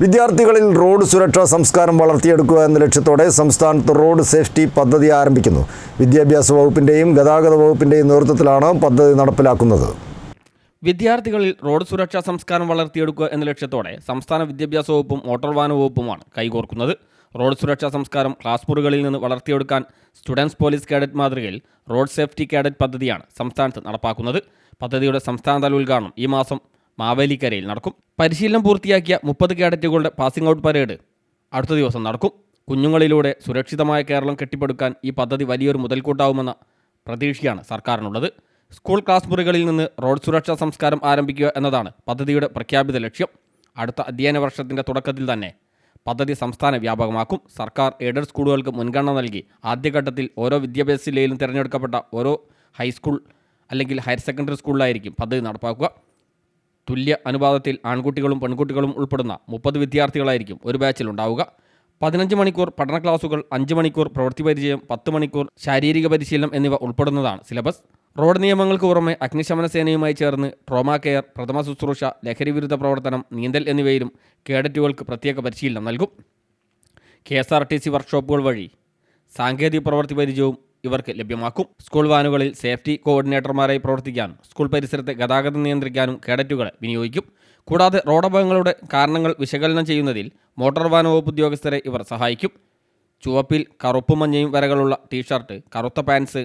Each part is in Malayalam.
വിദ്യാർത്ഥികളിൽ റോഡ് സുരക്ഷാ സംസ്കാരം വളർത്തിയെടുക്കുക എന്ന ലക്ഷ്യത്തോടെ സംസ്ഥാനത്ത് റോഡ് സേഫ്റ്റി പദ്ധതി ആരംഭിക്കുന്നു. വിദ്യാഭ്യാസ വകുപ്പിന്റെയും ഗതാഗത വകുപ്പിന്റെയും നേതൃത്വത്തിലാണ് പദ്ധതി നടപ്പിലാക്കുന്നത്. വിദ്യാർത്ഥികളിൽ റോഡ് സുരക്ഷാ സംസ്കാരം വളർത്തിയെടുക്കുക എന്ന ലക്ഷ്യത്തോടെ സംസ്ഥാന വിദ്യാഭ്യാസ വകുപ്പും മോട്ടോർ വാഹന വകുപ്പുമാണ് കൈകോർക്കുന്നത്. റോഡ് സുരക്ഷാ സംസ്കാരം ക്ലാസ് മുറികളിൽ നിന്ന് വളർത്തിയെടുക്കാൻ സ്റ്റുഡൻസ് പോലീസ് കേഡറ്റ് മാതൃകയിൽ റോഡ് സേഫ്റ്റി കേഡറ്റ് പദ്ധതിയാണ് സംസ്ഥാനത്ത് നടപ്പാക്കുന്നത്. പദ്ധതിയുടെ സംസ്ഥാനതല ഉദ്ഘാടനം ഈ മാസം മാവേലിക്കരയിൽ നടക്കും. പരിശീലനം പൂർത്തിയാക്കിയ മുപ്പത് കേഡറ്റുകളുടെ പാസിംഗ് ഔട്ട് പരേഡ് അടുത്ത ദിവസം നടക്കും. കുഞ്ഞുങ്ങളിലൂടെ സുരക്ഷിതമായ കേരളം കെട്ടിപ്പടുക്കാൻ ഈ പദ്ധതി വലിയൊരു മുതൽക്കൂട്ടാവുമെന്ന പ്രതീക്ഷയാണ് സർക്കാരിനുള്ളത്. സ്കൂൾ ക്ലാസ് മുറികളിൽ നിന്ന് റോഡ് സുരക്ഷാ സംസ്കാരം ആരംഭിക്കുക എന്നതാണ് പദ്ധതിയുടെ പ്രഖ്യാപിത ലക്ഷ്യം. അടുത്ത അധ്യയന വർഷത്തിന്റെ തുടക്കത്തിൽ തന്നെ പദ്ധതി സംസ്ഥാന വ്യാപകമാക്കും. സർക്കാർ എയ്ഡഡ് സ്കൂളുകൾക്ക് മുൻഗണന നൽകി ആദ്യഘട്ടത്തിൽ ഓരോ വിദ്യാഭ്യാസ ജില്ലയിലും തിരഞ്ഞെടുക്കപ്പെട്ട ഓരോ ഹൈസ്കൂൾ അല്ലെങ്കിൽ ഹയർ സെക്കൻഡറി സ്കൂളിലായിരിക്കും പദ്ധതി നടപ്പാക്കുക. തുല്യ അനുപാതത്തിൽ ആൺകുട്ടികളും പെൺകുട്ടികളും ഉൾപ്പെടുന്ന മുപ്പത് വിദ്യാർത്ഥികളായിരിക്കും ഒരു ബാച്ചിൽ ഉണ്ടാവുക. പതിനഞ്ച് മണിക്കൂർ പഠന ക്ലാസുകൾ അഞ്ച് മണിക്കൂർ പ്രവൃത്തി പരിചയം പത്ത് മണിക്കൂർ ശാരീരിക പരിശീലനം എന്നിവ ഉൾപ്പെടുന്നതാണ് സിലബസ്. റോഡ് നിയമങ്ങൾക്ക് പുറമെ അഗ്നിശമന സേനയുമായി ചേർന്ന് ട്രോമാ കെയർ പ്രഥമ ശുശ്രൂഷ ലഹരി വിരുദ്ധ പ്രവർത്തനം നീന്തൽ എന്നിവയിലും കേഡറ്റുകൾക്ക് പ്രത്യേക പരിശീലനം നൽകും. K S R T C വർക്ക്ഷോപ്പുകൾ വഴി സാങ്കേതിക പ്രവൃത്തി പരിചയവും ഇവർക്ക് ലഭ്യമാക്കും. സ്കൂൾ വാനുകളിൽ സേഫ്റ്റി കോർഡിനേറ്റർമാരായി പ്രവർത്തിക്കാനും സ്കൂൾ പരിസരത്തെ ഗതാഗതം നിയന്ത്രിക്കാനും കേഡറ്റുകളെ വിനിയോഗിക്കും. കൂടാതെ റോഡപകടങ്ങളുടെ കാരണങ്ങൾ വിശകലനം ചെയ്യുന്നതിൽ മോട്ടോർ വാഹന വകുപ്പ് ഉദ്യോഗസ്ഥരെ ഇവർ സഹായിക്കും. ചുവപ്പിൽ കറുപ്പ് മഞ്ഞയും വരകളുള്ള ടീഷർട്ട് കറുത്ത പാൻസ്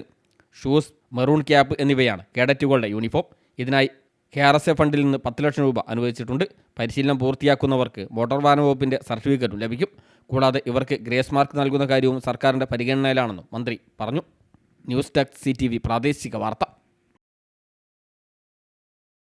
ഷൂസ് മെറൂൺ ക്യാപ്പ് എന്നിവയാണ് കേഡറ്റുകളുടെ യൂണിഫോം. ഇതിനായി കെ ആർ എസ് എ ഫണ്ടിൽ നിന്ന് പത്ത് ലക്ഷം രൂപ അനുവദിച്ചിട്ടുണ്ട്. പരിശീലനം പൂർത്തിയാക്കുന്നവർക്ക് മോട്ടോർ വാഹന വകുപ്പിന്റെ സർട്ടിഫിക്കറ്റും ലഭിക്കും. കൂടാതെ ഇവർക്ക് ഗ്രേസ് മാർക്ക് നൽകുന്ന കാര്യവും സർക്കാരിന്റെ പരിഗണനയിലാണെന്നും മന്ത്രി പറഞ്ഞു. ന്യൂസ് ഡെസ്ക് സി പ്രാദേശിക വാർത്ത.